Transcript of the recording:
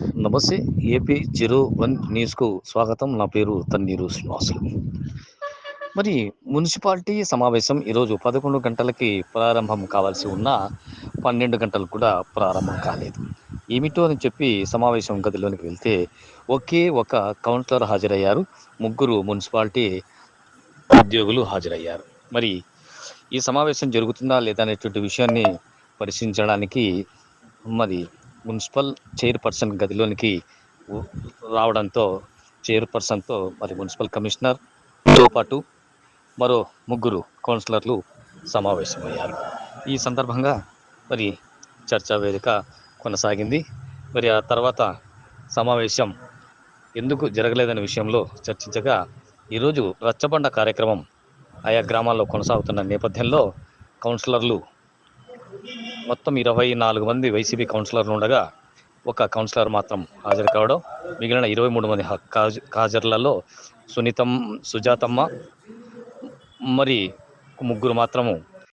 నమస్తే AP zero one న్యూస్కు స్వాగతం. నా పేరు తన్నీరు శ్రీనివాసులు. మరి మున్సిపాలిటీ సమావేశం ఈరోజు పదకొండు గంటలకి ప్రారంభం కావాల్సి ఉన్న పన్నెండు గంటలు కూడా ప్రారంభం కాలేదు. ఏమిటో అని చెప్పి సమావేశం గదిలోనికి వెళ్తే ఒకే ఒక కౌన్సిలర్ హాజరయ్యారు. ముగ్గురు మున్సిపాలిటీ ఉద్యోగులు హాజరయ్యారు. మరి ఈ సమావేశం జరుగుతుందా లేదా అనేటువంటి విషయాన్ని పరిశీలించడానికి మరి మున్సిపల్ చైర్పర్సన్ గదిలోనికి రావడంతో చైర్పర్సన్తో మరి మున్సిపల్ కమిషనర్తో పాటు మరో ముగ్గురు కౌన్సిలర్లు సమావేశమయ్యారు. ఈ సందర్భంగా మరి చర్చా వేదిక కొనసాగింది. మరి ఆ తర్వాత సమావేశం ఎందుకు జరగలేదనే విషయంలో చర్చించగా ఈరోజు రచ్చబండ కార్యక్రమం ఆయా గ్రామాల్లో కొనసాగుతున్న నేపథ్యంలో కౌన్సిలర్లు మొత్తం ఇరవై నాలుగు మంది వైసీపీ కౌన్సిలర్లు ఉండగా ఒక కౌన్సిలర్ మాత్రం హాజరు కావడం మిగిలిన ఇరవై మూడు మంది హాజర్లలో కాజ- సునీతం సుజాతమ్మ మరి ముగ్గురు మాత్రము